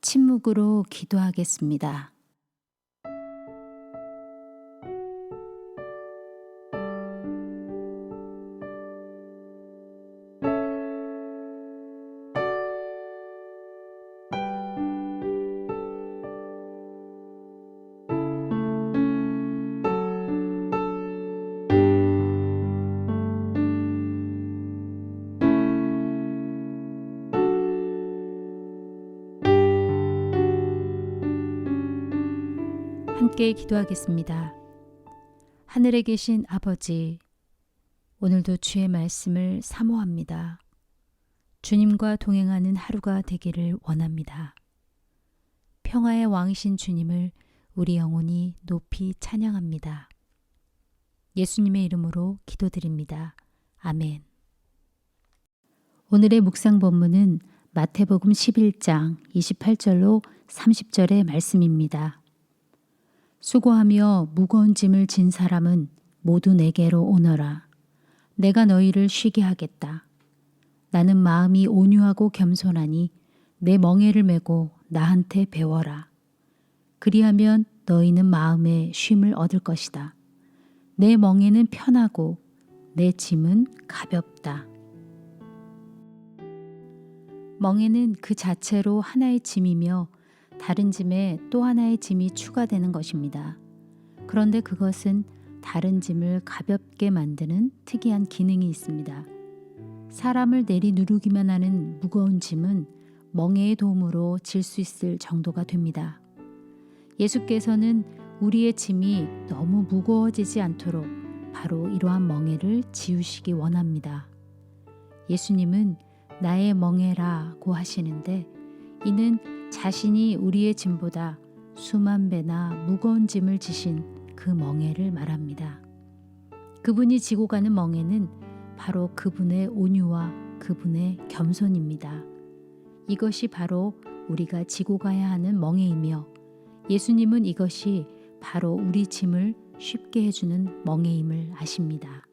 침묵으로 기도하겠습니다. 함께 기도하겠습니다. 하늘에 계신 아버지, 오늘도 주의 말씀을 사모합니다. 주님과 동행하는 하루가 되기를 원합니다. 평화의 왕이신 주님을 우리 영혼이 높이 찬양합니다. 예수님의 이름으로 기도드립니다. 아멘. 오늘의 묵상 본문은 마태복음 11장 28절로 30절의 말씀입니다. 수고하며 무거운 짐을 진 사람은 모두 내게로 오너라. 내가 너희를 쉬게 하겠다. 나는 마음이 온유하고 겸손하니 내 멍에를 메고 나한테 배워라. 그리하면 너희는 마음에 쉼을 얻을 것이다. 내 멍에는 편하고 내 짐은 가볍다. 멍에는 그 자체로 하나의 짐이며 다른 짐에 또 하나의 짐이 추가되는 것입니다. 그런데 그것은 다른 짐을 가볍게 만드는 특이한 기능이 있습니다. 사람을 내리누르기만 하는 무거운 짐은 멍에의 도움으로 질 수 있을 정도가 됩니다. 예수께서는 우리의 짐이 너무 무거워지지 않도록 바로 이러한 멍에를 지우시기 원합니다. 예수님은 나의 멍에라고 하시는데 이는 자신이 우리의 짐보다 수만 배나 무거운 짐을 지신 그 멍에를 말합니다. 그분이 지고 가는 멍에는 바로 그분의 온유와 그분의 겸손입니다. 이것이 바로 우리가 지고 가야 하는 멍에이며 예수님은 이것이 바로 우리 짐을 쉽게 해주는 멍에임을 아십니다.